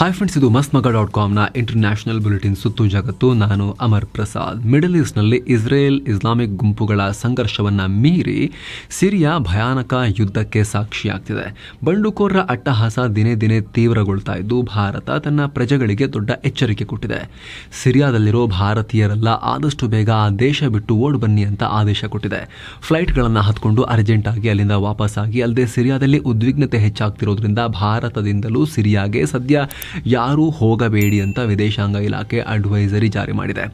Hi friends ಇದು ಮಸ್ತ್ ಮಗ ಡಾಟ್ ಕಾಮ್ನ ಇಂಟರ್ನ್ಯಾಷನಲ್ ಬುಲೆಟಿನ್ ಸುತ್ತು ಜಗತ್ತು. ನಾನು ಅಮರ್ ಪ್ರಸಾದ್. ಮಿಡಲ್ ಈಸ್ಟ್ನಲ್ಲಿ ಇಸ್ರೇಲ್ ಇಸ್ಲಾಮಿಕ್ ಗುಂಪುಗಳ ಸಂಘರ್ಷವನ್ನು ಮೀರಿ ಸಿರಿಯಾ ಭಯಾನಕ ಯುದ್ಧಕ್ಕೆ ಸಾಕ್ಷಿಯಾಗ್ತಿದೆ. ಬಂಡುಕೋರರ ಅಟ್ಟಹಾಸ ದಿನೇ ದಿನೇ ತೀವ್ರಗೊಳ್ತಾ ಇದ್ದು, ಭಾರತ ತನ್ನ ಪ್ರಜೆಗಳಿಗೆ ದೊಡ್ಡ ಎಚ್ಚರಿಕೆ ಕೊಟ್ಟಿದೆ. ಸಿರಿಯಾದಲ್ಲಿರೋ ಭಾರತೀಯರೆಲ್ಲ ಆದಷ್ಟು ಬೇಗ ಆ ದೇಶ ಬಿಟ್ಟು ಓಡ್ ಬನ್ನಿ ಅಂತ ಆದೇಶ ಕೊಟ್ಟಿದೆ. ಫ್ಲೈಟ್ಗಳನ್ನು ಹತ್ಕೊಂಡು ಅರ್ಜೆಂಟಾಗಿ ಅಲ್ಲಿಂದ ವಾಪಸ್ಸಾಗಿ, ಅಲ್ಲದೆ ಸಿರಿಯಾದಲ್ಲಿ ಉದ್ವಿಗ್ನತೆ ಹೆಚ್ಚಾಗ್ತಿರೋದ್ರಿಂದ ಭಾರತದಿಂದಲೂ ಸಿರಿಯಾಗೆ ಸದ್ಯ ಯಾರೂ ಹೋಗಬೇಡಿ ಅಂತ ವಿದೇಶಾಂಗ ಇಲಾಖೆ ಅಡ್ವೈಸರಿ ಜಾರಿ ಮಾಡಿದೆ.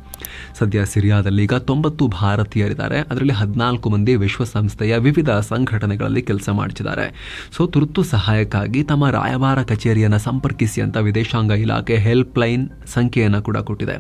ಸದ್ಯ ಸಿರಿಯಾದಲ್ಲಿ ಈಗ ತೊಂಬತ್ತು ಭಾರತೀಯರಿದ್ದಾರೆ. ಅದರಲ್ಲಿ ಹದಿನಾಲ್ಕು ಮಂದಿ ವಿಶ್ವಸಂಸ್ಥೆಯ ವಿವಿಧ ಸಂಘಟನೆಗಳಲ್ಲಿ ಕೆಲಸ ಮಾಡ್ತಿದ್ದಾರೆ. ಸೊ ತುರ್ತು ಸಹಾಯಕ್ಕಾಗಿ ತಮ್ಮ ರಾಯಭಾರ ಕಚೇರಿಯನ್ನು ಸಂಪರ್ಕಿಸಿ ಅಂತ ವಿದೇಶಾಂಗ ಇಲಾಖೆ ಹೆಲ್ಪ್ ಲೈನ್ ಸಂಖ್ಯೆಯನ್ನು ಕೂಡ ಕೊಟ್ಟಿದೆ.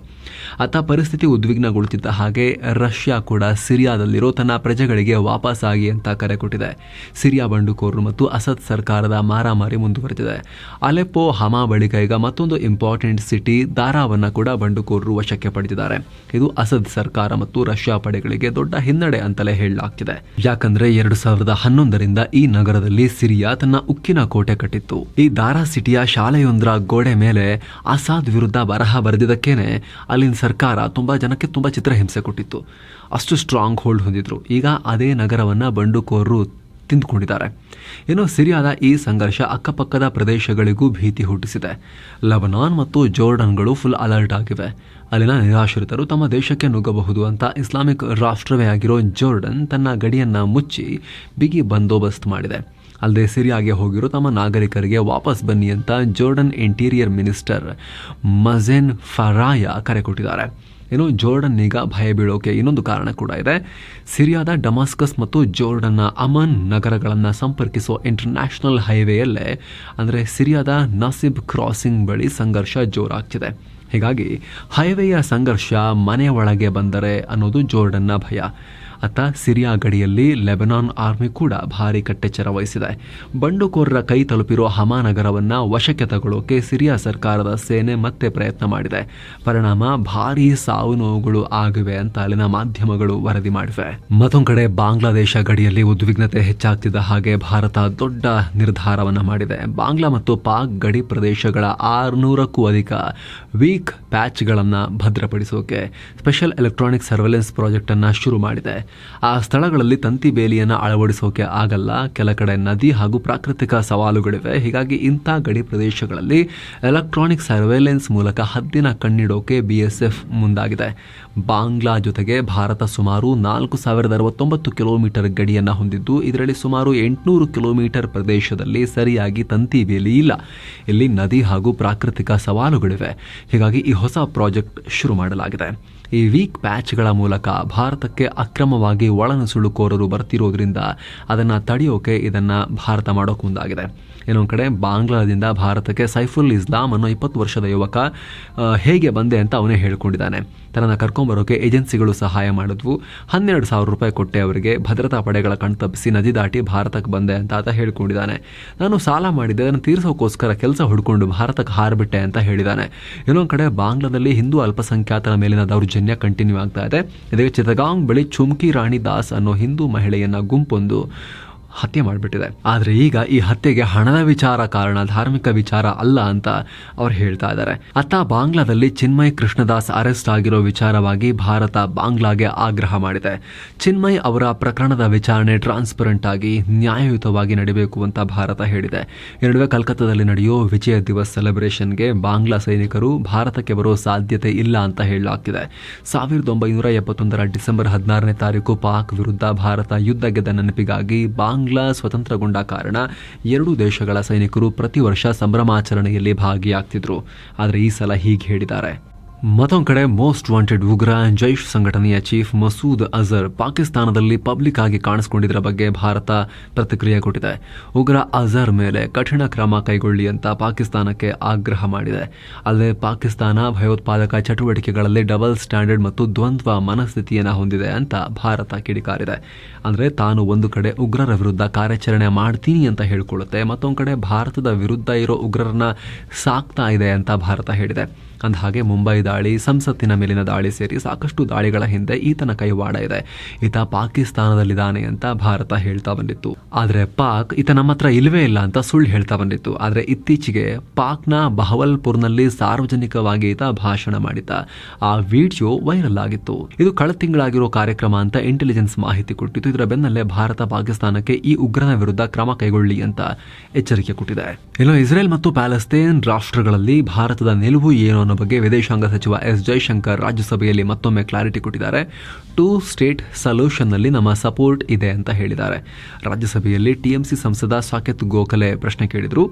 ಅತ್ತ ಪರಿಸ್ಥಿತಿ ಉದ್ವಿಗ್ನಗೊಳ್ಳುತ್ತಿದ್ದ ಹಾಗೆ ರಷ್ಯಾ ಕೂಡ ಸಿರಿಯಾದಲ್ಲಿರೋ ತನ್ನ ಪ್ರಜೆಗಳಿಗೆ ವಾಪಸ್ಸಾಗಿ ಅಂತ ಕರೆ ಕೊಟ್ಟಿದೆ. ಸಿರಿಯಾ ಬಂಡುಕೋರರು ಮತ್ತು ಅಸದ್ ಸರ್ಕಾರದ ಮಾರಾಮಾರಿ ಮುಂದುವರೆದಿದೆ. ಅಲೆಪ್ಪೋ ಹಮಾ ಬಳಿಕ ಈಗ ಮತ್ತೊಂದು ಇಂಪಾರ್ಟೆಂಟ್ ಸಿಟಿ ದಾರಾವನ್ನು ಕೂಡ ಬಂಡುಕೋರರು ವಶಕ್ಕೆ ಪಡೆದಿದ್ದಾರೆ ಇದು ಅಸದ್ ಸರ್ಕಾರ ಮತ್ತು ರಷ್ಯಾ ಪಡೆಗಳಿಗೆ ದೊಡ್ಡ ಹಿನ್ನಡೆ ಅಂತಲೇ ಹೇಳಲಾಗ್ತಿದೆ. ಯಾಕಂದ್ರೆ ಎರಡು ಸಾವಿರದ ಹನ್ನೊಂದರಿಂದ ಈ ನಗರದಲ್ಲಿ ಸಿರಿಯಾ ತನ್ನ ಉಕ್ಕಿನ ಕೋಟೆ ಕಟ್ಟಿತ್ತು. ಈ ದಾರಾ ಸಿಟಿಯ ಶಾಲೆಯೊಂದರ ಗೋಡೆ ಮೇಲೆ ಅಸಾದ್ ವಿರುದ್ಧ ಬರಹ ಬರೆದಿದ್ದಕ್ಕೇನೆ ಅಲ್ಲಿನ ಸರ್ಕಾರ ತುಂಬಾ ಜನಕ್ಕೆ ತುಂಬಾ ಚಿತ್ರಹಿಂಸೆ ಕೊಟ್ಟಿತ್ತು. ಅಷ್ಟು ಸ್ಟ್ರಾಂಗ್ ಹೋಲ್ಡ್ ಹೊಂದಿದ್ರು. ಈಗ ಅದೇ ನಗರವನ್ನ ಬಂಡುಕೋರರು ತಿಂದುಕೊಂಡಿದ್ದಾರೆ. ಇನ್ನು ಸಿರಿಯಾದ ಈ ಸಂಘರ್ಷ ಅಕ್ಕಪಕ್ಕದ ಪ್ರದೇಶಗಳಿಗೂ ಭೀತಿ ಹುಟ್ಟಿಸಿದೆ. ಲಬನಾನ್ ಮತ್ತು ಜೋರ್ಡನ್ಗಳು ಫುಲ್ ಅಲರ್ಟ್ ಆಗಿವೆ. ಅಲ್ಲಿನ ನಿರಾಶ್ರಿತರು ತಮ್ಮ ದೇಶಕ್ಕೆ ನುಗ್ಗಬಹುದು ಅಂತ ಇಸ್ಲಾಮಿಕ್ ರಾಷ್ಟ್ರವೇ ಆಗಿರೋ ಜೋರ್ಡನ್ ತನ್ನ ಗಡಿಯನ್ನು ಮುಚ್ಚಿ ಬಿಗಿ ಬಂದೋಬಸ್ತ್ ಮಾಡಿದೆ. ಅಲ್ಲದೆ ಸಿರಿಯಾಗೆ ಹೋಗಿರೋ ತಮ್ಮ ನಾಗರಿಕರಿಗೆ ವಾಪಸ್ ಬನ್ನಿ ಅಂತ Jordan interior minister Mazen Faraya ಕರೆ ಕೊಟ್ಟಿದ್ದಾರೆ. ಏನು ಜೋರ್ಡನ್ ಈಗ ಭಯ ಬೀಳೋಕೆ ಇನ್ನೊಂದು ಕಾರಣ ಕೂಡ ಇದೆ. ಸಿರಿಯಾದ ಡಮಾಸ್ಕಸ್ ಮತ್ತು ಜೋರ್ಡನ್ನ ಅಮನ್ ನಗರಗಳನ್ನು ಸಂಪರ್ಕಿಸುವ ಇಂಟರ್ನ್ಯಾಷನಲ್ ಹೈವೇಯಲ್ಲೇ ಅಂದರೆ ಸಿರಿಯಾದ ನಸಿಬ್ ಕ್ರಾಸಿಂಗ್ ಬಳಿ ಸಂಘರ್ಷ ಜೋರಾಗ್ತಿದೆ. ಹೀಗಾಗಿ ಹೈವೇಯ ಸಂಘರ್ಷ ಮನೆ ಒಳಗೆ ಬಂದರೆ ಅನ್ನೋದು ಜೋರ್ಡನ್ನ ಭಯ. ಅತ್ತ ಸಿರಿಯಾ ಗಡಿಯಲ್ಲಿ ಲೆಬನಾನ್ ಆರ್ಮಿ ಕೂಡ ಭಾರಿ ಕಟ್ಟೆಚ್ಚರ ವಹಿಸಿದೆ. ಬಂಡುಕೋರರ ಕೈ ತಲುಪಿರೋ ಹಮಾ ನಗರವನ್ನ ವಶಕ್ಕೆ ತಗೊಳ್ಳೋಕೆ ಸಿರಿಯಾ ಸರ್ಕಾರದ ಸೇನೆ ಮತ್ತೆ ಪ್ರಯತ್ನ ಮಾಡಿದೆ. ಪರಿಣಾಮ ಭಾರೀ ಸಾವು ನೋವುಗಳು ಆಗಿವೆ ಅಂತ ಅಲ್ಲಿನ ಮಾಧ್ಯಮಗಳು ವರದಿ ಮಾಡಿವೆ. ಮತ್ತೊಂದು ಕಡೆ ಬಾಂಗ್ಲಾದೇಶ ಗಡಿಯಲ್ಲಿ ಉದ್ವಿಗ್ನತೆ ಹೆಚ್ಚಾಗ್ತಿದ್ದ ಹಾಗೆ ಭಾರತ ದೊಡ್ಡ ನಿರ್ಧಾರವನ್ನು ಮಾಡಿದೆ. ಬಾಂಗ್ಲಾ ಮತ್ತು ಪಾಕ್ ಗಡಿ ಪ್ರದೇಶಗಳ ಆರುನೂರಕ್ಕೂ ಅಧಿಕ ವೀಕ್ ಪ್ಯಾಚ್ಗಳನ್ನು ಭದ್ರಪಡಿಸೋಕೆ ಸ್ಪೆಷಲ್ ಎಲೆಕ್ಟ್ರಾನಿಕ್ ಸರ್ವೆಲೆನ್ಸ್ ಪ್ರಾಜೆಕ್ಟನ್ನು ಶುರು ಮಾಡಿದೆ. ಆ ಸ್ಥಳಗಳಲ್ಲಿ ತಂತಿ ಬೇಲಿಯನ್ನು ಅಳವಡಿಸೋಕೆ ಆಗಲ್ಲ. ಕೆಲ ಕಡೆ ನದಿ ಹಾಗೂ ಪ್ರಾಕೃತಿಕ ಸವಾಲುಗಳಿವೆ. ಹೀಗಾಗಿ ಇಂಥ ಗಡಿ ಪ್ರದೇಶಗಳಲ್ಲಿ ಎಲೆಕ್ಟ್ರಾನಿಕ್ ಸರ್ವೆಲೆನ್ಸ್ ಮೂಲಕ ಹದ್ದಿನ ಕಣ್ಣಿಡೋಕೆ ಬಿಎಸ್ಎಫ್ ಮುಂದಾಗಿದೆ. ಬಾಂಗ್ಲಾ ಜೊತೆಗೆ ಭಾರತ ಸುಮಾರು ನಾಲ್ಕು ಸಾವಿರದ ಅರವತ್ತೊಂಬತ್ತು ಕಿಲೋಮೀಟರ್ ಗಡಿಯನ್ನು ಹೊಂದಿದ್ದು, ಇದರಲ್ಲಿ ಸುಮಾರು ಎಂಟುನೂರು ಕಿಲೋಮೀಟರ್ ಪ್ರದೇಶದಲ್ಲಿ ಸರಿಯಾಗಿ ತಂತಿ ಬೇಲಿ ಇಲ್ಲ. ಇಲ್ಲಿ ನದಿ ಹಾಗೂ ಪ್ರಾಕೃತಿಕ ಸವಾಲುಗಳಿವೆ. ಹೀಗಾಗಿ ಈ ಹೊಸ ಪ್ರಾಜೆಕ್ಟ್ ಶುರು ಮಾಡಲಾಗಿದೆ. ಈ ವೀಕ್ ಪ್ಯಾಚ್ಗಳ ಮೂಲಕ ಭಾರತಕ್ಕೆ ಅಕ್ರಮವಾಗಿ ಒಳನುಸುಳುಕೋರರು ಬರ್ತಿರೋದ್ರಿಂದ ಅದನ್ನು ತಡೆಯೋಕೆ ಇದನ್ನು ಭಾರತ ಮಾಡೋಕೆ ಮುಂದಾಗಿದೆ. ಇನ್ನೊಂದು ಕಡೆ ಬಾಂಗ್ಲಾದಿಂದ ಭಾರತಕ್ಕೆ ಸೈಫುಲ್ ಇಸ್ಲಾಂ ಅನ್ನೋ ಇಪ್ಪತ್ತು ವರ್ಷದ ಯುವಕ ಹೇಗೆ ಬಂದೆ ಅಂತ ಅವನೇ ಹೇಳ್ಕೊಂಡಿದ್ದಾನೆ. ತನ್ನನ್ನು ಕರ್ಕೊಂಬರೋಕೆ ಏಜೆನ್ಸಿಗಳು ಸಹಾಯ ಮಾಡಿದ್ವು. ಹನ್ನೆರಡು ಸಾವಿರ ರೂಪಾಯಿ ಕೊಟ್ಟೆ ಅವರಿಗೆ. ಭದ್ರತಾ ಪಡೆಗಳ ಕಣ್ತಪ್ಪಿಸಿ ನದಿ ದಾಟಿ ಭಾರತಕ್ಕೆ ಬಂದೆ ಅಂತ ಆತ ಹೇಳ್ಕೊಂಡಿದ್ದಾನೆ. ನಾನು ಸಾಲ ಮಾಡಿದ್ದೆ, ಅದನ್ನು ತೀರಿಸೋಕ್ಕೋಸ್ಕರ ಕೆಲಸ ಹುಡ್ಕೊಂಡು ಭಾರತಕ್ಕೆ ಹಾರಿಬಿಟ್ಟೆ ಅಂತ ಹೇಳಿದ್ದಾನೆ. ಇನ್ನೊಂದು ಕಡೆ ಬಾಂಗ್ಲಾದಲ್ಲಿ ಹಿಂದೂ ಅಲ್ಪಸಂಖ್ಯಾತರ ಮೇಲಿನ ದೌರ್ಜನ್ಯ ಕಂಟಿನ್ಯೂ ಆಗ್ತಾ ಇದೆ. ಇದಕ್ಕೆ ಚಿತಗಾಂಗ್ ಬಳಿ ಚುಮ್ಕಿ ರಾಣಿ ದಾಸ್ ಅನ್ನೋ ಹಿಂದೂ ಮಹಿಳೆಯನ್ನ ಗುಂಪೊಂದು ಹತ್ಯೆ ಮಾಡಿಬಿಟ್ಟಿದೆ. ಆದರೆ ಈಗ ಈ ಹತ್ಯೆಗೆ ಹಣದ ವಿಚಾರ ಕಾರಣ ಧಾರ್ಮಿಕ ವಿಚಾರ ಅಲ್ಲ ಅಂತ ಅವ್ರು ಹೇಳ್ತಾ ಇದ್ದಾರೆ. ಅತ್ತ ಬಾಂಗ್ಲಾದಲ್ಲಿ ಚಿನ್ಮಯ್ ಕೃಷ್ಣದಾಸ್ ಅರೆಸ್ಟ್ ಆಗಿರೋ ವಿಚಾರವಾಗಿ ಭಾರತ ಬಾಂಗ್ಲಾಗೆ ಆಗ್ರಹ ಮಾಡಿದೆ. ಚಿನ್ಮಯ್ ಅವರ ಪ್ರಕರಣದ ವಿಚಾರಣೆ ಟ್ರಾನ್ಸ್ಪರೆಂಟ್ ಆಗಿ ನ್ಯಾಯಯುತವಾಗಿ ನಡೀಬೇಕು ಅಂತ ಭಾರತ ಹೇಳಿದೆ. ಈ ನಡುವೆ ಕಲ್ಕತ್ತಾದಲ್ಲಿ ನಡೆಯೋ ವಿಜಯ ದಿವಸ್ ಸೆಲೆಬ್ರೇಷನ್ಗೆ ಬಾಂಗ್ಲಾ ಸೈನಿಕರು ಭಾರತಕ್ಕೆ ಬರೋ ಸಾಧ್ಯತೆ ಇಲ್ಲ ಅಂತ ಹೇಳಲಾಗ್ತಿದೆ. ಸಾವಿರದ ಒಂಬೈನೂರ ಎಪ್ಪತ್ತೊಂದರ ಡಿಸೆಂಬರ್ ಹದಿನಾರನೇ ತಾರೀಕು ಪಾಕ್ ವಿರುದ್ಧ ಭಾರತ ಯುದ್ಧ ಗೆದ್ದ ನೆನಪಿಗಾಗಿ ಬಾಂಗ್ಲಾ ಸ್ವತಂತ್ರಗೊಂಡ ಕಾರಣ ಎರಡೂ ದೇಶಗಳ ಸೈನಿಕರು ಪ್ರತಿ ವರ್ಷ ಸಂಭ್ರಮಾಚರಣೆಯಲ್ಲಿ ಭಾಗಿಯಾಗ್ತಿದ್ರು. ಆದರೆ ಈ ಸಲ ಹೀಗೆ ಹೇಳಿದ್ದಾರೆ. ಮತ್ತೊಂದು ಕಡೆ ಮೋಸ್ಟ್ ವಾಂಟೆಡ್ ಉಗ್ರ ಜೈಷ್ ಸಂಘಟನೆಯ ಚೀಫ್ ಮಸೂದ್ ಅಜರ್ ಪಾಕಿಸ್ತಾನದಲ್ಲಿ ಪಬ್ಲಿಕ್ ಆಗಿ ಕಾಣಿಸಿಕೊಂಡಿದ್ದರ ಬಗ್ಗೆ ಭಾರತ ಪ್ರತಿಕ್ರಿಯೆ ಕೊಟ್ಟಿದೆ. ಉಗ್ರ ಅಜರ್ ಮೇಲೆ ಕಠಿಣ ಕ್ರಮ ಕೈಗೊಳ್ಳಿ ಅಂತ ಪಾಕಿಸ್ತಾನಕ್ಕೆ ಆಗ್ರಹ ಮಾಡಿದೆ. ಅಲ್ಲದೆ ಪಾಕಿಸ್ತಾನ ಭಯೋತ್ಪಾದಕ ಚಟುವಟಿಕೆಗಳಲ್ಲಿ ಡಬಲ್ ಸ್ಟ್ಯಾಂಡರ್ಡ್ ಮತ್ತು ದ್ವಂದ್ವ ಮನಸ್ಥಿತಿಯನ್ನು ಹೊಂದಿದೆ ಅಂತ ಭಾರತ ಕಿಡಿಕಾರಿದೆ. ಅಂದರೆ ತಾನು ಒಂದು ಕಡೆ ಉಗ್ರರ ವಿರುದ್ಧ ಕಾರ್ಯಾಚರಣೆ ಮಾಡ್ತೀನಿ ಅಂತ ಹೇಳಿಕೊಳ್ಳುತ್ತೆ, ಮತ್ತೊಂದು ಕಡೆ ಭಾರತದ ವಿರುದ್ಧ ಇರೋ ಉಗ್ರರನ್ನ ಸಾಕ್ತಾ ಇದೆ ಅಂತ ಭಾರತ ಹೇಳಿದೆ. ಅಂದಹಾಗೆ ಮುಂಬೈ ದಾಳಿ, ಸಂಸತ್ತಿನ ಮೇಲಿನ ದಾಳಿ ಸೇರಿ ಸಾಕಷ್ಟು ದಾಳಿಗಳ ಹಿಂದೆ ಈತನ ಕೈವಾಡ ಇದೆ. ಈತ ಪಾಕಿಸ್ತಾನದಲ್ಲಿದ್ದಾನೆ ಅಂತ ಭಾರತ ಹೇಳ್ತಾ ಬಂದಿತ್ತು. ಆದ್ರೆ ಪಾಕ್ ಈತ ನಮ್ಮ ಹತ್ರ ಇಲ್ವೇ ಇಲ್ಲ ಅಂತ ಸುಳ್ಳು ಹೇಳ್ತಾ ಬಂದಿತ್ತು. ಆದ್ರೆ ಇತ್ತೀಚೆಗೆ ಪಾಕ್ನ ಬಹವಲ್ಪುರ್ನಲ್ಲಿ ಸಾರ್ವಜನಿಕವಾಗಿ ಈತ ಭಾಷಣ ಮಾಡಿದ್ದ. ಆ ವಿಡಿಯೋ ವೈರಲ್ ಆಗಿತ್ತು. ಇದು ಕಳೆದ ತಿಂಗಳಾಗಿರೋ ಕಾರ್ಯಕ್ರಮ ಅಂತ ಇಂಟೆಲಿಜೆನ್ಸ್ ಮಾಹಿತಿ ಕೊಟ್ಟಿತ್ತು. ಇದರ ಬೆನ್ನಲ್ಲೇ ಭಾರತ ಪಾಕಿಸ್ತಾನಕ್ಕೆ ಈ ಉಗ್ರನ ವಿರುದ್ಧ ಕ್ರಮ ಕೈಗೊಳ್ಳಿ ಅಂತ ಎಚ್ಚರಿಕೆ ಕೊಟ್ಟಿದೆ. ಇನ್ನು ಇಸ್ರೇಲ್ ಮತ್ತು ಪ್ಯಾಲೆಸ್ತೇನ್ ರಾಷ್ಟ್ರಗಳಲ್ಲಿ ಭಾರತದ ನಿಲುವು ಏನು ಬಗ್ಗೆ ವಿದೇಶಾಂಗ ಸಚಿವ ಎಸ್ ಜೈಶಂಕರ್ ರಾಜ್ಯಸಭೆಯಲ್ಲಿ ಮತ್ತೊಮ್ಮೆ ಕ್ಲಾರಿಟಿ ಕೊಟ್ಟಿದ್ದಾರೆ. ಟೂ ಸ್ಟೇಟ್ ಸೊಲ್ಯೂಷನ್ನಲ್ಲಿ ನಮ್ಮ ಸಪೋರ್ಟ್ ಇದೆ ಅಂತ ಹೇಳಿದ್ದಾರೆ. ರಾಜ್ಯಸಭೆಯಲ್ಲಿ ಟಿಎಂಸಿ ಸಂಸದ ಸಾಕೆತ್ ಗೋಖಲೆ ಪ್ರಶ್ನೆ ಕೇಳಿದ್ರು.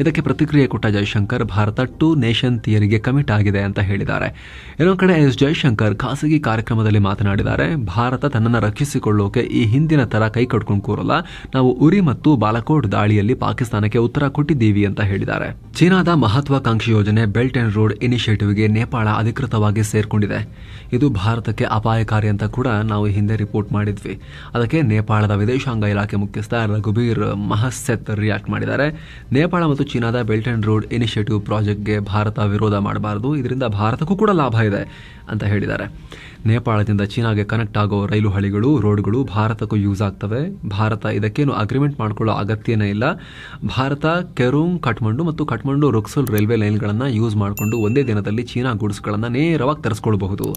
ಇದಕ್ಕೆ ಪ್ರತಿಕ್ರಿಯೆ ಕೊಟ್ಟ ಜೈಶಂಕರ್, ಭಾರತ ಟೂ ನೇಷನ್ ಥಿಯರಿಗೆ ಕಮಿಟ್ ಆಗಿದೆ ಅಂತ ಹೇಳಿದ್ದಾರೆ. ಇನ್ನೊಂದು ಕಡೆ ಎಸ್ ಜೈಶಂಕರ್ ಖಾಸಗಿ ಕಾರ್ಯಕ್ರಮದಲ್ಲಿ ಮಾತನಾಡಿದ್ದಾರೆ. ಭಾರತ ತನ್ನನ್ನು ರಕ್ಷಿಸಿಕೊಳ್ಳೋಕೆ ಈ ಹಿಂದಿನ ಥರ ಕೈ ಕಟ್ಕೊಂಡು ಕೂರಲ್ಲ. ನಾವು ಉರಿ ಮತ್ತು ಬಾಲಕೋಟ್ ದಾಳಿಯಲ್ಲಿ ಪಾಕಿಸ್ತಾನಕ್ಕೆ ಉತ್ತರ ಕೊಟ್ಟಿದ್ದೀವಿ ಅಂತ ಹೇಳಿದ್ದಾರೆ. ಚೀನಾದ ಮಹತ್ವಾಕಾಂಕ್ಷಿ ಯೋಜನೆ ಬೆಲ್ಟ್ ಅಂಡ್ ರೋಡ್ ಇನಿಷಿಯೇಟಿವ್ಗೆ ನೇಪಾಳ ಅಧಿಕೃತವಾಗಿ ಸೇರಿಕೊಂಡಿದೆ. ಇದು ಭಾರತಕ್ಕೆ ಅಪಾಯಕಾರಿ ಅಂತ ಕೂಡ ನಾವು ಹಿಂದೆ ರಿಪೋರ್ಟ್ ಮಾಡಿದ್ವಿ. ಅದಕ್ಕೆ ನೇಪಾಳದ ವಿದೇಶಾಂಗ ಇಲಾಖೆ ಮುಖ್ಯಸ್ಥ ರಘುಬೀರ್ ಮಹಸ್ಸೆತ್ ರಿಯಾಕ್ಟ್ ಮಾಡಿದ್ದಾರೆ. ನೇಪಾಳ ಮತ್ತು ಚೀನಾದ ಬೆಲ್ಟ್ ಅಂಡ್ ರೋಡ್ ಇನಿಷಿಯೇಟಿವ್ ಪ್ರಾಜೆಕ್ಟ್ಗೆ ಭಾರತ ವಿರೋಧ ಮಾಡಬಾರದು. ಇದರಿಂದ ಭಾರತಕ್ಕೂ ಕೂಡ ಲಾಭ ಇದೆ ಅಂತ ಹೇಳಿದ್ದಾರೆ. ನೇಪಾಳದಿಂದ ಚೀನಾಗೆ ಕನೆಕ್ಟ್ ಆಗೋ ರೈಲು ಹಳಿಗಳು, ರೋಡ್ಗಳು ಭಾರತಕ್ಕೂ ಯೂಸ್ ಆಗ್ತವೆ. ಭಾರತ ಇದಕ್ಕೇನು ಅಗ್ರಿಮೆಂಟ್ ಮಾಡ್ಕೊಳ್ಳೋ ಅಗತ್ಯನೇ ಇಲ್ಲ. ಭಾರತ ಕೆರೂಂಗ್ ಕಠ್ಮಂಡು ಮತ್ತು ಕಠ್ಮಂಡು ರುಕ್ಸುಲ್ ರೈಲ್ವೆ ಲೈನ್ಗಳನ್ನು ಯೂಸ್ ಮಾಡಿಕೊಂಡು ಒಂದೇ ದಿನದಲ್ಲಿ ಚೀನಾ ಗುಡ್ಸ್ಗಳನ್ನು ನೇರವಾಗಿ ತರಿಸ್ಕೊಳ್ಬಹುದು.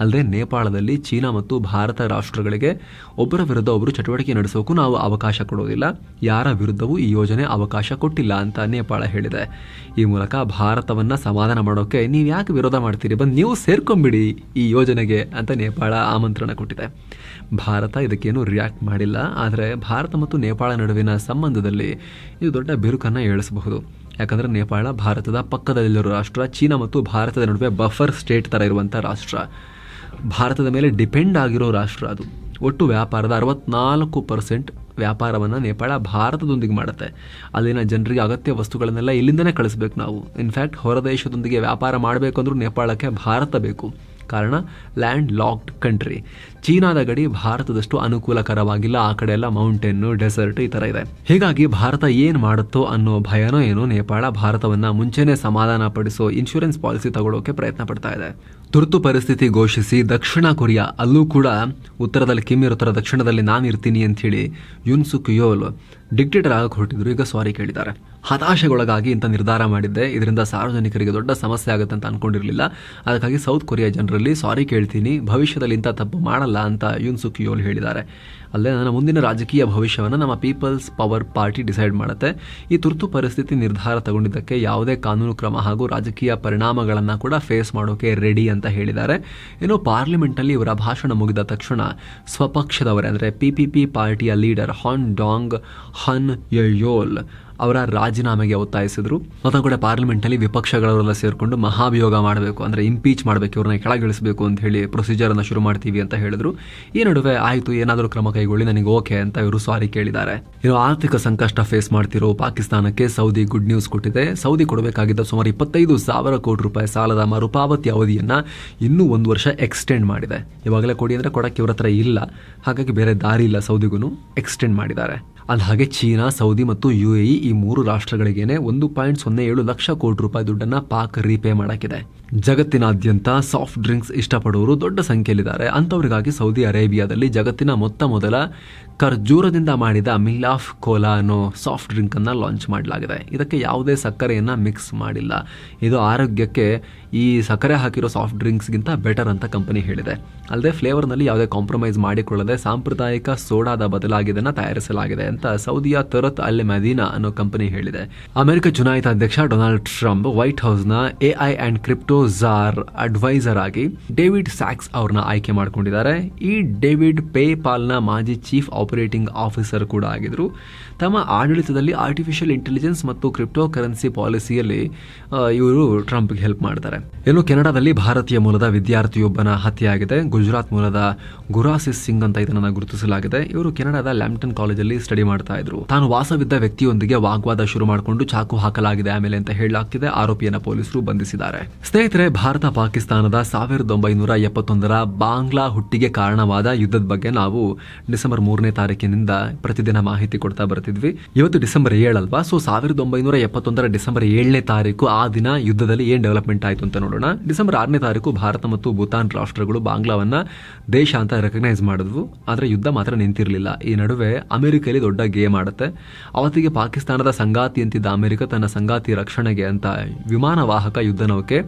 ಅಲ್ಲದೆ ನೇಪಾಳದಲ್ಲಿ ಚೀನಾ ಮತ್ತು ಭಾರತ ರಾಷ್ಟ್ರಗಳಿಗೆ ಒಬ್ಬರ ವಿರುದ್ಧ ಒಬ್ಬರು ಚಟುವಟಿಕೆ ನಡೆಸೋಕ್ಕೂ ನಾವು ಅವಕಾಶ ಕೊಡೋದಿಲ್ಲ. ಯಾರ ವಿರುದ್ಧವೂ ಈ ಯೋಜನೆ ಅವಕಾಶ ಕೊಟ್ಟಿಲ್ಲ ಅಂತ ನೇಪಾಳ ಹೇಳಿದೆ. ಈ ಮೂಲಕ ಭಾರತವನ್ನು ಸಮಾಧಾನ ಮಾಡೋಕ್ಕೆ ನೀವು ಯಾಕೆ ವಿರೋಧ ಮಾಡ್ತೀರಿ? ಬಂದು ನೀವು ಸೇರ್ಕೊಂಬಿಡಿ ಈ ಯೋಜನೆಗೆ ಅಂತ ನೇಪಾಳ ಆಮಂತ್ರಣ ಕೊಟ್ಟಿದೆ. ಭಾರತ ಇದಕ್ಕೇನು ರಿಯಾಕ್ಟ್ ಮಾಡಿಲ್ಲ, ಆದರೆ ಭಾರತ ಮತ್ತು ನೇಪಾಳ ನಡುವಿನ ಸಂಬಂಧದಲ್ಲಿ ಇದು ದೊಡ್ಡ ಬಿರುಕನ್ನು ಏಳಿಸಬಹುದು. ಯಾಕಂದರೆ ನೇಪಾಳ ಭಾರತದ ಪಕ್ಕದಲ್ಲಿರೋ ರಾಷ್ಟ್ರ, ಚೀನಾ ಮತ್ತು ಭಾರತದ ನಡುವೆ ಬಫರ್ ಸ್ಟೇಟ್ ಥರ ಇರುವಂಥ ರಾಷ್ಟ್ರ. ಭಾರತದ ಮೇಲೆ ಡಿಪೆಂಡ್ ಆಗಿರೋ ರಾಷ್ಟ್ರ ಅದು. ಒಟ್ಟು ವ್ಯಾಪಾರದ ಅರವತ್ನಾಲ್ಕು ಪರ್ಸೆಂಟ್ ವ್ಯಾಪಾರವನ್ನು ನೇಪಾಳ ಭಾರತದೊಂದಿಗೆ ಮಾಡುತ್ತೆ. ಅಲ್ಲಿನ ಜನರಿಗೆ ಅಗತ್ಯ ವಸ್ತುಗಳನ್ನೆಲ್ಲ ಇಲ್ಲಿಂದನೇ ಕಳಿಸ್ಬೇಕು ನಾವು. ಇನ್ಫ್ಯಾಕ್ಟ್ ಹೊರ ದೇಶದೊಂದಿಗೆ ವ್ಯಾಪಾರ ಮಾಡಬೇಕು ಅಂದರೂ ನೇಪಾಳಕ್ಕೆ ಭಾರತ ಬೇಕು. ಕಾರಣ ಲ್ಯಾಂಡ್ ಲಾಕ್ಡ್ ಕಂಟ್ರಿ. ಚೀನಾದ ಗಡಿ ಭಾರತದಷ್ಟು ಅನುಕೂಲಕರವಾಗಿಲ್ಲ. ಆ ಕಡೆ ಎಲ್ಲ ಮೌಂಟೇನು ಡೆಸರ್ಟ್ ಈ ಥರ ಇದೆ. ಹೀಗಾಗಿ ಭಾರತ ಏನು ಮಾಡುತ್ತೋ ಅನ್ನೋ ಭಯನೋ ಏನೋ ನೇಪಾಳ ಭಾರತವನ್ನ ಮುಂಚೆನೇ ಸಮಾಧಾನ ಪಡಿಸೋ ಇನ್ಶೂರೆನ್ಸ್ ಪಾಲಿಸಿ ತಗೊಳ್ಳೋಕೆ ಪ್ರಯತ್ನ ಪಡ್ತಾ ಇದೆ. ತುರ್ತು ಪರಿಸ್ಥಿತಿ ಘೋಷಿಸಿ ದಕ್ಷಿಣ ಕೊರಿಯಾ, ಅಲ್ಲೂ ಕೂಡ ಉತ್ತರದಲ್ಲಿ ಕಿಮ್ ಇರುತ್ತರ ದಕ್ಷಿಣದಲ್ಲಿ ನಾನು ಇರ್ತೀನಿ ಅಂತ ಹೇಳಿ ಯುನ್ಸುಕ್ ಯೋಲ್ ಡಿಕ್ಟೇಟರ್ ಆಗಕ್ಕೆ ಹೊರಟಿದ್ರು. ಈಗ ಸಾರಿ ಕೇಳಿದ್ದಾರೆ. ಹತಾಶೆಗೊಳಗಾಗಿ ಇಂಥ ನಿರ್ಧಾರ ಮಾಡಿದ್ದೆ. ಇದರಿಂದ ಸಾರ್ವಜನಿಕರಿಗೆ ದೊಡ್ಡ ಸಮಸ್ಯೆ ಆಗುತ್ತೆ ಅಂತ ಅನ್ಕೊಂಡಿರಲಿಲ್ಲ. ಅದಕ್ಕಾಗಿ ಸೌತ್ ಕೊರಿಯಾ ಜನರಲ್ಲಿ ಸಾರಿ ಕೇಳ್ತೀನಿ. ಭವಿಷ್ಯದಲ್ಲಿ ಇಂಥ ತಪ್ಪು ಮಾಡಲ್ಲ ಅಂತ ಯುನ್ಸುಕ್ ಯೋಲ್ ಹೇಳಿದ್ದಾರೆ. ಅಲ್ಲೇ ನನ್ನ ಮುಂದಿನ ರಾಜಕೀಯ ಭವಿಷ್ಯವನ್ನು ನಮ್ಮ ಪೀಪಲ್ಸ್ ಪವರ್ ಪಾರ್ಟಿ ಡಿಸೈಡ್ ಮಾಡುತ್ತೆ. ಈ ತುರ್ತು ಪರಿಸ್ಥಿತಿ ನಿರ್ಧಾರ ತಗೊಂಡಿದ್ದಕ್ಕೆ ಯಾವುದೇ ಕಾನೂನು ಕ್ರಮ ಹಾಗೂ ರಾಜಕೀಯ ಪರಿಣಾಮಗಳನ್ನು ಕೂಡ ಫೇಸ್ ಮಾಡೋಕೆ ರೆಡಿ ಅಂತ ಹೇಳಿದ್ದಾರೆ. ಇನ್ನು ಪಾರ್ಲಿಮೆಂಟಲ್ಲಿ ಇವರ ಭಾಷಣ ಮುಗಿದ ತಕ್ಷಣ ಸ್ವಪಕ್ಷದವರೇ, ಅಂದರೆ ಪಿ ಪಿ ಪಿ ಪಾರ್ಟಿಯ ಲೀಡರ್ ಹಾನ್ ಡಾಂಗ್ ಹನ್ ಯೋಲ್ ಅವರ ರಾಜೀನಾಮೆಗೆ ಒತ್ತಾಯಿಸಿದ್ರು. ಮತ್ತೊಂದು ಕೂಡ ಪಾರ್ಲಿಮೆಂಟಲ್ಲಿ ವಿಪಕ್ಷಗಳವರೆಲ್ಲ ಸೇರಿಕೊಂಡು ಮಹಾಭಿಯೋಗ ಮಾಡಬೇಕು, ಅಂದರೆ ಇಂಪೀಚ್ ಮಾಡಬೇಕು, ಇವ್ರನ್ನ ಕೆಳಗಿಳಿಸಬೇಕು ಅಂತ ಹೇಳಿ ಪ್ರೊಸೀಜರನ್ನು ಶುರು ಮಾಡ್ತೀವಿ ಅಂತ ಹೇಳಿದ್ರು. ಈ ನಡುವೆ ಆಯಿತು, ಏನಾದರೂ ಕ್ರಮ ಕೈಗೊಳ್ಳಿ, ನನಗೆ ಓಕೆ ಅಂತ ಇವರು ಸಾರಿ ಕೇಳಿದ್ದಾರೆ. ಇನ್ನು ಆರ್ಥಿಕ ಸಂಕಷ್ಟ ಫೇಸ್ ಮಾಡ್ತಿರೋ ಪಾಕಿಸ್ತಾನಕ್ಕೆ ಸೌದಿ ಗುಡ್ ನ್ಯೂಸ್ ಕೊಟ್ಟಿದೆ. ಸೌದಿ ಕೊಡಬೇಕಾಗಿದ್ದ ಸುಮಾರು ಇಪ್ಪತ್ತೈದು ಸಾವಿರ ಕೋಟಿ ರೂಪಾಯಿ ಸಾಲದ ಮರುಪಾವತಿ ಅವಧಿಯನ್ನು ಇನ್ನೂ ಒಂದು ವರ್ಷ ಎಕ್ಸ್ಟೆಂಡ್ ಮಾಡಿದೆ. ಇವಾಗಲೇ ಕೊಡಿ ಅಂದರೆ ಕೊಡೋಕ್ಕೆ ಇವರ ಹತ್ರ ಇಲ್ಲ. ಹಾಗಾಗಿ ಬೇರೆ ದಾರಿ ಇಲ್ಲ ಸೌದಿಗೂ ಎಕ್ಸ್ಟೆಂಡ್ ಮಾಡಿದ್ದಾರೆ. ಹಾಗೆ ಚೀನಾ, ಸೌದಿ ಮತ್ತು ಯು ಎ ಈ ಮೂರು ರಾಷ್ಟ್ರಗಳಿಗೇನೆ ಒಂದು ಪಾಯಿಂಟ್ ಸೊನ್ನೆ ಏಳು ಲಕ್ಷ ಕೋಟಿ ರೂಪಾಯಿ ದುಡ್ಡನ್ನು ಪಾಕ್ ರೀಪೇ ಮಾಡಕ್ಕಿದೆ ಜಗತ್ತಿನಾದ್ಯಂತ ಸಾಫ್ಟ್ ಡ್ರಿಂಕ್ಸ್ ಇಷ್ಟಪಡುವವರು ದೊಡ್ಡ ಸಂಖ್ಯೆಯಲ್ಲಿದ್ದಾರೆ. ಅಂಥವರಿಗಾಗಿ ಸೌದಿ ಅರೇಬಿಯಾದಲ್ಲಿ ಜಗತ್ತಿನ ಮೊತ್ತ ಮೊದಲ ಖರ್ಜೂರದಿಂದ ಮಾಡಿದ ಮಿಲಾಫ್ ಕೋಲಾ ಅನ್ನೋ ಸಾಫ್ಟ್ ಡ್ರಿಂಕನ್ನು ಲಾಂಚ್ ಮಾಡಲಾಗಿದೆ. ಇದಕ್ಕೆ ಯಾವುದೇ ಸಕ್ಕರೆಯನ್ನು ಮಿಕ್ಸ್ ಮಾಡಿಲ್ಲ. ಇದು ಆರೋಗ್ಯಕ್ಕೆ ಈ ಸಕ್ಕರೆ ಹಾಕಿರೋ ಸಾಫ್ಟ್ ಡ್ರಿಂಕ್ಸ್ಗಿಂತ ಬೆಟರ್ ಅಂತ ಕಂಪನಿ ಹೇಳಿದೆ. ಅಲ್ಲದೆ ಫ್ಲೇವರ್ನಲ್ಲಿ ಯಾವುದೇ ಕಾಂಪ್ರಮೈಸ್ ಮಾಡಿಕೊಳ್ಳದೆ ಸಾಂಪ್ರದಾಯಿಕ ಸೋಡಾದ ಬದಲಾಗಿ ಇದನ್ನು ತಯಾರಿಸಲಾಗಿದೆ ಅಂತ ಸೌದಿಯ ತರತ್ ಅಲ್ ಮದೀನಾ ಅನ್ನೋ ಕಂಪನಿ ಹೇಳಿದೆ. ಅಮೆರಿಕ ಚುನಾಯಿತ ಅಧ್ಯಕ್ಷ Donald Trump White ಹೌಸ್ನ AI and crypto czar adviser ಆಗಿ ಡೇವಿಡ್ ಸ್ಯಾಕ್ಸ್ ಅವ್ರನ್ನ ಆಯ್ಕೆ ಮಾಡಿಕೊಂಡಿದ್ದಾರೆ. ಈ ಡೇವಿಡ್ ಪೇಪಾಲ್ನ ಮಾಜಿ ಚೀಫ್ ಆಪರೇಟಿಂಗ್ ಆಫೀಸರ್ ಕೂಡ ಆಗಿದ್ರು. ತಮ್ಮ ಆಡಳಿತದಲ್ಲಿ ಆರ್ಟಿಫಿಷಿಯಲ್ ಇಂಟೆಲಿಜೆನ್ಸ್ ಮತ್ತು ಕ್ರಿಪ್ಟೋ ಕರೆನ್ಸಿ ಪಾಲಿಸಿಯಲ್ಲಿ ಇವರು ಟ್ರಂಪ್ಗೆ ಹೆಲ್ಪ್ ಮಾಡ್ತಾರೆ. ಇನ್ನು ಕೆನಡಾದಲ್ಲಿ ಭಾರತೀಯ ಮೂಲದ ವಿದ್ಯಾರ್ಥಿಯೊಬ್ಬನ ಹತ್ಯೆಯಾಗಿದೆ. ಗುಜರಾತ್ ಮೂಲದ ಗುರಾಸಿಸ್ ಸಿಂಗ್ ಅಂತ ಇದನ್ನು ಗುರುತಿಸಲಾಗಿದೆ. ಇವರು ಕೆನಡಾದ ಲ್ಯಾಂಪ್ಟನ್ ಕಾಲೇಜಲ್ಲಿ ಸ್ಟಡಿ ಮಾಡ್ತಾ ಇದ್ರು. ತಾನು ವಾಸವಿದ್ದ ವ್ಯಕ್ತಿಯೊಂದಿಗೆ ವಾಗ್ವಾದ ಶುರು ಮಾಡಿಕೊಂಡು ಚಾಕು ಹಾಕಲಾಗಿದೆ ಆಮೇಲೆ ಅಂತ ಹೇಳಲಾಗ್ತಿದೆ. ಆರೋಪಿಯನ್ನ ಪೊಲೀಸರು ಬಂಧಿಸಿದ್ದಾರೆ. ಸ್ನೇಹಿತರೆ, ಭಾರತ ಪಾಕಿಸ್ತಾನದ ಸಾವಿರದ ಒಂಬೈನೂರ ಎಪ್ಪತ್ತೊಂದರ ಬಾಂಗ್ಲಾ ಹುಟ್ಟಿಗೆ ಕಾರಣವಾದ ಯುದ್ಧದ ಬಗ್ಗೆ ನಾವು ಡಿಸೆಂಬರ್ ಮೂರನೇ ತಾರೀಕಿನಿಂದ ಪ್ರತಿದಿನ ಮಾಹಿತಿ ಕೊಡ್ತಾ ಬರ್ತಿದ್ವಿ ಇವತ್ತು ಡಿಸೆಂಬರ್ ಏಳಲ್ವಾ? ಸೊ ಸಾವಿರದ ಒಂಬೈನೂರ ಎಪ್ಪತ್ತೊಂದರ ಡಿಸೆಂಬರ್ ಏಳನೇ ತಾರೀಕು ಆ ದಿನ ಯುದ್ಧದಲ್ಲಿ ಏನ್ ಡೆವಲಪ್ಮೆಂಟ್ ಆಯಿತು ಅಂತ ನೋಡೋಣ. ಡಿಸೆಂಬರ್ ಆರನೇ ತಾರೀಕು ಭಾರತ ಮತ್ತು ಭೂತಾನ್ ರಾಷ್ಟ್ರಗಳು ಬಾಂಗ್ಲಾವನ್ನ ದೇಶ ಅಂತ ರೆಕಗ್ನೈಸ್ ಮಾಡಿದ್ವು. ಆದ್ರೆ ಯುದ್ಧ ಮಾತ್ರ ನಿಂತಿರಲಿಲ್ಲ. ಈ ನಡುವೆ ಅಮೆರಿಕಲ್ಲಿ ದೊಡ್ಡ ಗೇಮ್ ಆಡುತ್ತೆ. ಅವತ್ತಿಗೆ ಪಾಕಿಸ್ತಾನದ ಸಂಗಾತಿ ಅಂತಿದ್ದ ಅಮೆರಿಕ ತನ್ನ ಸಂಗಾತಿ ರಕ್ಷಣೆಗೆ ಅಂತ ವಿಮಾನ ವಾಹಕ ಯುದ್ಧ ನೌಕೆ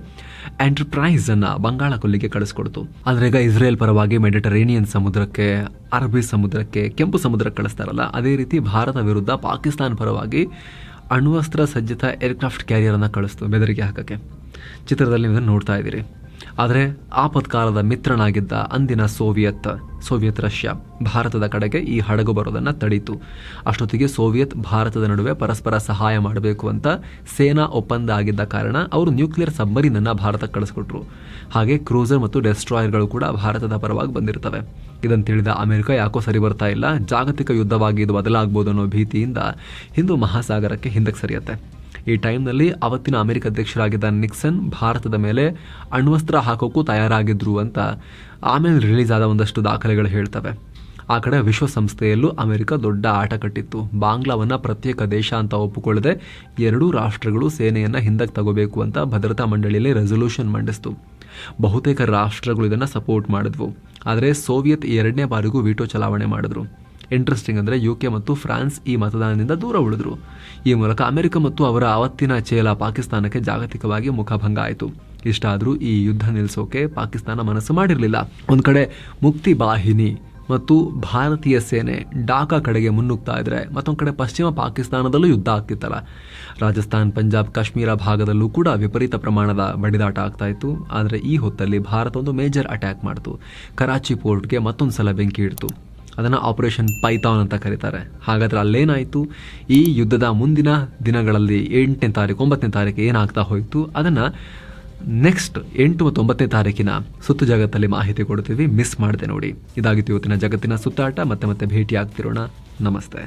ಎಂಟರ್ಪ್ರೈಸ್ ಅನ್ನ ಬಂಗಾಳ ಕೊಲ್ಲಿಗೆ ಕಳಿಸ್ಕೊಡ್ತು. ಆದ್ರೆ ಈಗ ಇಸ್ರೇಲ್ ಪರವಾಗಿ ಮೆಡಿಟರೇನಿಯನ್ ಸಮುದ್ರಕ್ಕೆ, ಅರಬ್ಬಿ ಸಮುದ್ರಕ್ಕೆ, ಕೆಂಪು ಸಮುದ್ರಕ್ಕೆ ಕಳಿಸ್ತಾರಲ್ಲ, ಅದೇ ರೀತಿ ಭಾರತ ವಿರುದ್ಧ ಪಾಕಿಸ್ತಾನ ಪರವಾಗಿ ಅಣ್ವಸ್ತ್ರ ಸಜ್ಜಿತ ಏರ್ಕ್ರಾಫ್ಟ್ ಕ್ಯಾರಿಯರ್ ಅನ್ನ ಕಳಿಸ್ತು ಬೆದರಿಕೆ ಹಾಕಕ್ಕೆ. ಚಿತ್ರದಲ್ಲಿ ನೀವು ನೋಡ್ತಾ ಇದ್ದೀರಿ. ಆದರೆ ಆಪತ್ಕಾಲದ ಮಿತ್ರನಾಗಿದ್ದ ಅಂದಿನ ಸೋವಿಯತ್ ಸೋವಿಯತ್ ರಷ್ಯಾ, ಭಾರತದ ಕಡೆಗೆ ಈ ಹಡಗು ಬರೋದನ್ನು ತಡೀತು. ಅಷ್ಟೊತ್ತಿಗೆ ಸೋವಿಯತ್ ಭಾರತದ ನಡುವೆ ಪರಸ್ಪರ ಸಹಾಯ ಮಾಡಬೇಕು ಅಂತ ಸೇನಾ ಒಪ್ಪಂದ ಆಗಿದ್ದ ಕಾರಣ ಅವರು ನ್ಯೂಕ್ಲಿಯರ್ ಸಬ್ಮರೀನ್ ಅನ್ನ ಭಾರತಕ್ಕೆ ಕಳಿಸ್ಕೊಟ್ರು. ಹಾಗೆ ಕ್ರೂಸರ್ ಮತ್ತು ಡೆಸ್ಟ್ರಾಯರ್ಗಳು ಕೂಡ ಭಾರತದ ಪರವಾಗಿ ಬಂದಿರ್ತವೆ. ಇದನ್ನು ತಿಳಿದ ಅಮೆರಿಕ ಯಾಕೋ ಸರಿ ಬರ್ತಾ ಇಲ್ಲ. ಜಾಗತಿಕ ಯುದ್ಧವಾಗಿ ಇದು ಬದಲಾಗ್ಬೋದು ಅನ್ನೋ ಭೀತಿಯಿಂದ ಹಿಂದೂ ಮಹಾಸಾಗರಕ್ಕೆ ಹಿಂದಕ್ಕೆ ಸರಿಯುತ್ತೆ. ಈ ಟೈಮ್ನಲ್ಲಿ ಅವತ್ತಿನ ಅಮೆರಿಕ ಅಧ್ಯಕ್ಷರಾಗಿದ್ದ ನಿಕ್ಸನ್ ಭಾರತದ ಮೇಲೆ ಅಣ್ವಸ್ತ್ರ ಹಾಕೋಕ್ಕೂ ತಯಾರಾಗಿದ್ರು ಅಂತ ಆಮೇಲೆ ರಿಲೀಸ್ ಆದ ಒಂದಷ್ಟು ದಾಖಲೆಗಳು ಹೇಳ್ತವೆ. ಆ ಕಡೆ ವಿಶ್ವಸಂಸ್ಥೆಯಲ್ಲೂ ಅಮೆರಿಕ ದೊಡ್ಡ ಆಟ ಕಟ್ಟಿತ್ತು. ಬಾಂಗ್ಲಾವನ್ನು ಪ್ರತ್ಯೇಕ ದೇಶ ಅಂತ ಒಪ್ಪಿಕೊಳ್ಳದೆ ಎರಡೂ ರಾಷ್ಟ್ರಗಳು ಸೇನೆಯನ್ನು ಹಿಂದಕ್ಕೆ ತಗೋಬೇಕು ಅಂತ ಭದ್ರತಾ ಮಂಡಳಿಯಲ್ಲಿ ರೆಸೊಲ್ಯೂಷನ್ ಮಂಡಿಸ್ತು. ಬಹುತೇಕ ರಾಷ್ಟ್ರಗಳು ಇದನ್ನು ಸಪೋರ್ಟ್ ಮಾಡಿದ್ವು. ಆದರೆ ಸೋವಿಯತ್ ಎರಡನೇ ಬಾರಿಗೂ ವಿಟೋ ಚಲಾವಣೆ ಮಾಡಿದ್ರು. ಇಂಟ್ರೆಸ್ಟಿಂಗ್ ಅಂದರೆ ಯು ಕೆ ಮತ್ತು ಫ್ರಾನ್ಸ್ ಈ ಮತದಾನದಿಂದ ದೂರ ಉಳಿದ್ರು. ಈ ಮೂಲಕ ಅಮೆರಿಕ ಮತ್ತು ಅವರ ಆವತ್ತಿನ ಚೇಲ ಪಾಕಿಸ್ತಾನಕ್ಕೆ ಜಾಗತಿಕವಾಗಿ ಮುಖಭಂಗ ಆಯಿತು. ಇಷ್ಟಾದರೂ ಈ ಯುದ್ಧ ನಿಲ್ಲಿಸೋಕೆ ಪಾಕಿಸ್ತಾನ ಮನಸ್ಸು ಮಾಡಿರಲಿಲ್ಲ. ಒಂದು ಕಡೆ ಮುಕ್ತಿ ಬಾಹಿನಿ ಮತ್ತು ಭಾರತೀಯ ಸೇನೆ ಡಾಕಾ ಕಡೆಗೆ ಮುನ್ನುಗ್ತಾ ಇದ್ರೆ, ಮತ್ತೊಂದು ಕಡೆ ಪಶ್ಚಿಮ ಪಾಕಿಸ್ತಾನದಲ್ಲೂ ಯುದ್ಧ ಆಗ್ತಿತ್ತಲ್ಲ. ರಾಜಸ್ಥಾನ್, ಪಂಜಾಬ್, ಕಾಶ್ಮೀರ ಭಾಗದಲ್ಲೂ ಕೂಡ ವಿಪರೀತ ಪ್ರಮಾಣದ ಬಡಿದಾಟ ಆಗ್ತಾ ಇತ್ತು. ಆದರೆ ಈ ಹೊತ್ತಲ್ಲಿ ಭಾರತ ಒಂದು ಮೇಜರ್ ಅಟ್ಯಾಕ್ ಮಾಡಿತು. ಕರಾಚಿ ಪೋರ್ಟ್ಗೆ ಮತ್ತೊಂದು ಸಲ ಬೆಂಕಿ ಇಡ್ತು. ಅದನ್ನು ಆಪರೇಷನ್ ಪೈಥಾನ್ ಅಂತ ಕರೀತಾರೆ. ಹಾಗಾದ್ರೆ ಅಲ್ಲೇನಾಯಿತು? ಈ ಯುದ್ಧದ ಮುಂದಿನ ದಿನಗಳಲ್ಲಿ ಎಂಟನೇ ತಾರೀಕು, ಒಂಬತ್ತನೇ ತಾರೀಕು ಏನಾಗ್ತಾ ಹೋಯಿತು? ಅದನ್ನು ನೆಕ್ಸ್ಟ್ ಎಂಟು ಮತ್ತು ಒಂಬತ್ತನೇ ತಾರೀಕಿನ ಸುತ್ತು ಜಗತ್ತಲ್ಲಿ ಮಾಹಿತಿ ಕೊಡ್ತೀವಿ. ಮಿಸ್ ಮಾಡಿದೆ ನೋಡಿ. ಇದಾಗಿತ್ತು ಇವತ್ತಿನ ಜಗತ್ತಿನ ಸುತ್ತಾಟ. ಮತ್ತೆ ಮತ್ತೆ ಭೇಟಿ ಆಗ್ತಿರೋಣ ನಮಸ್ತೆ.